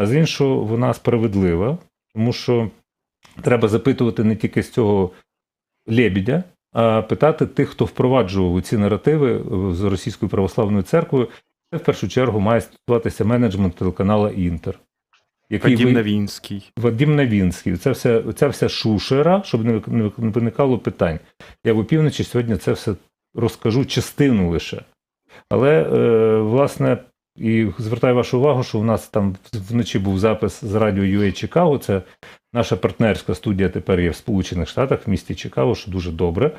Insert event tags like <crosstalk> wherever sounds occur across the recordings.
а з іншого, вона справедлива, тому що треба запитувати не тільки з цього лебідя, а питати тих, хто впроваджував ці наративи е, з Російською православною церквою. Це в першу чергу має стосуватися менеджмент телеканала Інтер. Який Вадим ви- Новінський. Вадим Навінський, це вся, ця вся шушера, щоб не, вик- не не виникало питань. Я в опівночі сьогодні це все розкажу частину лише. Але, е, власне, і звертаю вашу увагу, що у нас там вночі був запис з радіо UA Чикаго. Це наша партнерська студія тепер є в Сполучених Штатах, в місті Чикаго, що дуже добре.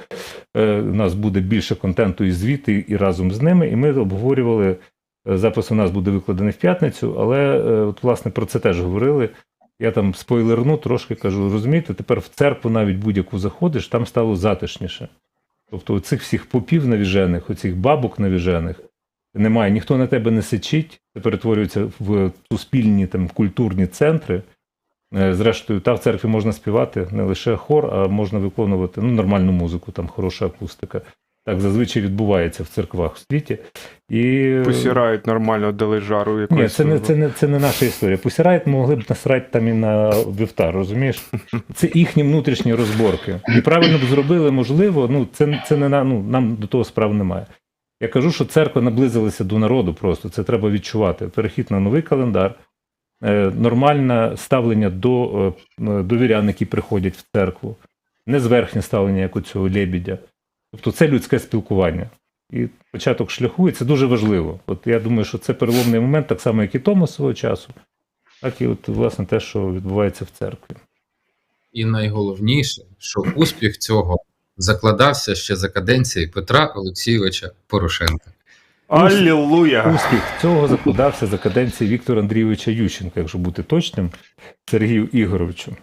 Е, у нас буде більше контенту і звіти, і разом з ними. І ми обговорювали. е, Запис у нас буде викладений в п'ятницю, але е, от, власне про це теж говорили. Я там спойлерну трошки кажу, розумієте, тепер в церкву навіть будь-яку заходиш, там стало затишніше. Тобто цих всіх попів навіжених, оцих бабок навіжених немає, ніхто на тебе не сичить, це перетворюється в суспільні там, культурні центри. Е, Зрештою, та в церкві можна співати не лише хор, а можна виконувати ну, нормальну музику, там хороша акустика. Так зазвичай відбувається в церквах в світі. І... Посірають нормально, дали жару якось. Ні, це не, це, не, це не наша історія. Посірайт могли б насрати там і на вівтар, розумієш? <laughs> Це їхні внутрішні розборки. І правильно б зробили, можливо, ну це, це не на, ну, нам до того справ немає. Я кажу, що церква наблизилася до народу просто, це треба відчувати. Перехід на новий календар, е, нормальне ставлення до е, довірян, які приходять в церкву, не зверхнє ставлення, як у цього лебідя. Тобто це людське спілкування. І початок шляху, і це дуже важливо. От я думаю, що це переломний момент, так само, як і тому свого часу, так і от, власне, те, що відбувається в церкві. І найголовніше, що успіх цього закладався ще за каденції Петра Олексійовича Порошенка. Аллилуйя! Успіх цього закладався за каденції Віктора Андрійовича Ющенка, якщо бути точним, Сергію Ігоровичу.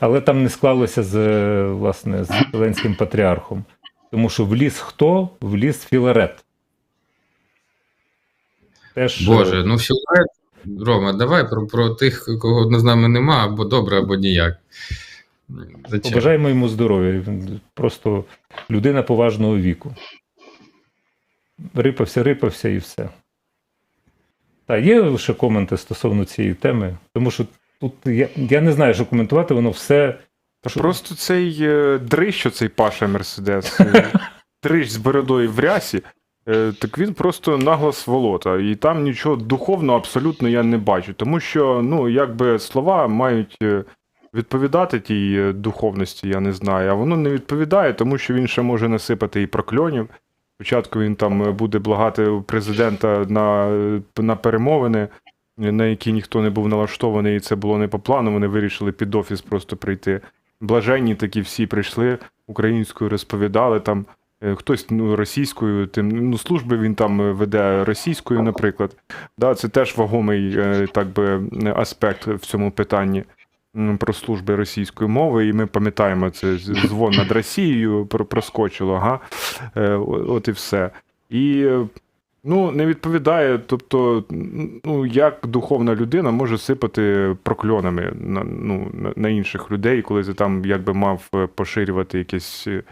Але там не склалося з власне з Зеленським патріархом. Тому що вліз хто? Вліз Філарет. Теж, е, Боже, ну Філарет, Рома, давай про, про тих, кого з нами нема, або добре, або ніяк. Зачем? Побажаємо йому здоров'я. Просто людина поважного віку. Рипався, рипався і все. Та є ще коменти стосовно цієї теми, тому що тут я, я не знаю, що коментувати, воно все. Та Що- просто цей е, дрищ, оцей Паша Мерседес, е, <laughs> дрищ з бородою в рясі, е, так він просто наглас волота. І там нічого духовного абсолютно я не бачу. Тому що, ну, якби слова мають е, відповідати тій е, духовності, я не знаю. А воно не відповідає, тому що він ще може насипати і прокльонів. Спочатку він там е, буде благати президента на, е, на перемовини, на які ніхто не був налаштований, і це було не по плану. Вони вирішили під офіс просто прийти. Блаженні такі всі прийшли українською, розповідали там. Хтось ну, російською, тим ну, служби він там веде російською, наприклад. Да, це теж вагомий так би, аспект в цьому питанні про служби російської мови. І ми пам'ятаємо це дзвон над Росією проскочило, ага. Е, От і все. І ну, не відповідає, тобто, ну, як духовна людина може сипати прокльонами на, ну, на- на інших людей, коли ти там якби мав е, поширювати якесь е,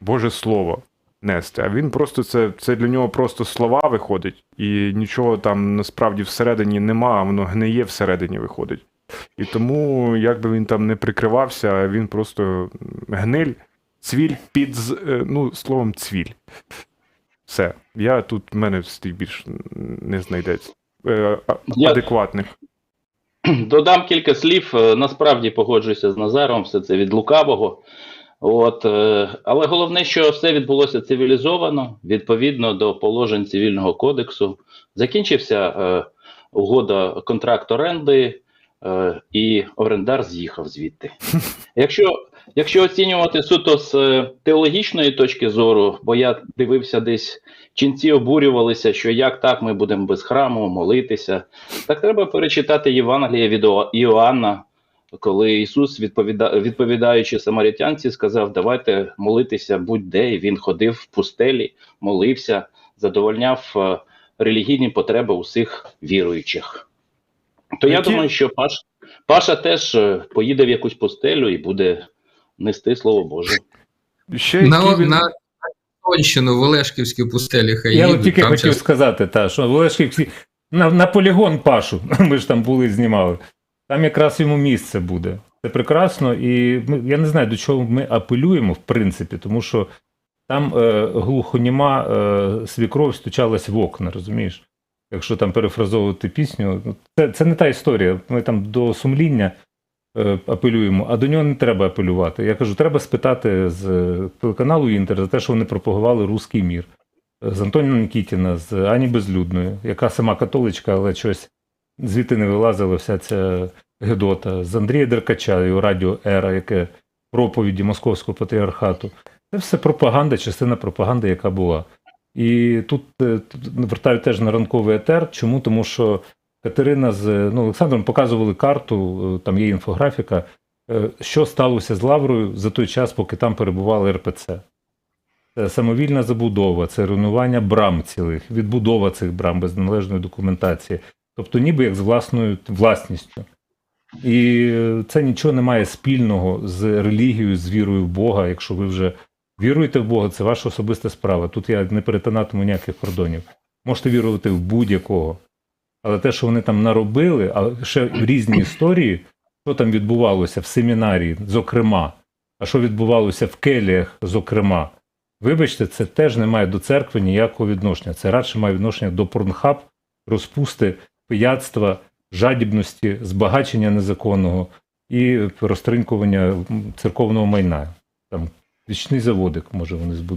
Боже Слово нести. А він просто це, це для нього просто слова виходить, і нічого там насправді всередині нема, а воно гниє всередині виходить. І тому, як би він там не прикривався, він просто гниль, цвіль під е, ну, словом цвіль. Все. Я тут в мене стій більш не знайдеться. Е, адекватних. <clears throat> Додам кілька слів. Е, Насправді погоджуюся з Назаром, все це від лукавого. От, але головне, що все відбулося цивілізовано, відповідно до положень цивільного кодексу. Закінчився е, угода контракт оренди, е, і орендар з'їхав звідти. <laughs> Якщо, якщо оцінювати суто з е, теологічної точки зору, бо я дивився десь, ченці обурювалися, що як так ми будемо без храму молитися. Так треба перечитати Євангеліє від Іоанна, коли Ісус, відповіда... відповідаючи самаритянці, сказав: Давайте молитися будь-де. І він ходив в пустелі, молився, задовольняв е, релігійні потреби усіх віруючих. То я думаю, що Паш... Паша теж е, поїде в якусь пустелю і буде нести Слово Боже. Ще На, він- на Тонщину в Олешківській пустелі хай Я їдуть, от тільки там хотів щас- сказати, та, що в Олешківській, на, на полігон Пашу. <laughs> Ми ж там були знімали. Там якраз йому місце буде. Це прекрасно, і ми, я не знаю, до чого ми апелюємо, в принципі, тому що там е, глухоніма е, свікров стучалась в окна, розумієш? Якщо там перефразовувати пісню, ну, це, це не та історія. Ми там до сумління е, апелюємо, а до нього не треба апелювати. Я кажу, треба спитати з е, телеканалу Інтер за те, що вони пропагували руський мір. Е, З Антоніна Нікітіна, з Ані Безлюдної, яка сама католичка, але щось звідти не вилазила вся ця Гедота, з Андрія Деркача, його радіо Ера, яке проповіді Московського патріархату. Це все пропаганда, частина пропаганди, яка була. І тут е, тут вертаю теж на ранковий етер. Чому? Тому що Катерина з ну, Олександром показували карту, е, там є інфографіка, е, що сталося з Лаврою за той час, поки там перебували РПЦ. Це самовільна забудова, це руйнування брам цілих, відбудова цих брам без належної документації. Тобто, ніби як з власною власністю. І це нічого не має спільного з релігією, з вірою в Бога. Якщо ви вже віруєте в Бога, це ваша особиста справа. Тут я не перетинатиму ніяких кордонів. Можете вірувати в будь-якого. Але те, що вони там наробили, а ще різні історії, що там відбувалося в семінарії, зокрема, а що відбувалося в келіях, зокрема, вибачте, це теж не має до церкви ніякого відношення. Це радше має відношення до порнхаб, розпусти, пияцтва, жадібності, збагачення незаконного і розтринкування церковного майна. Там річний заводик, може, вони збудували.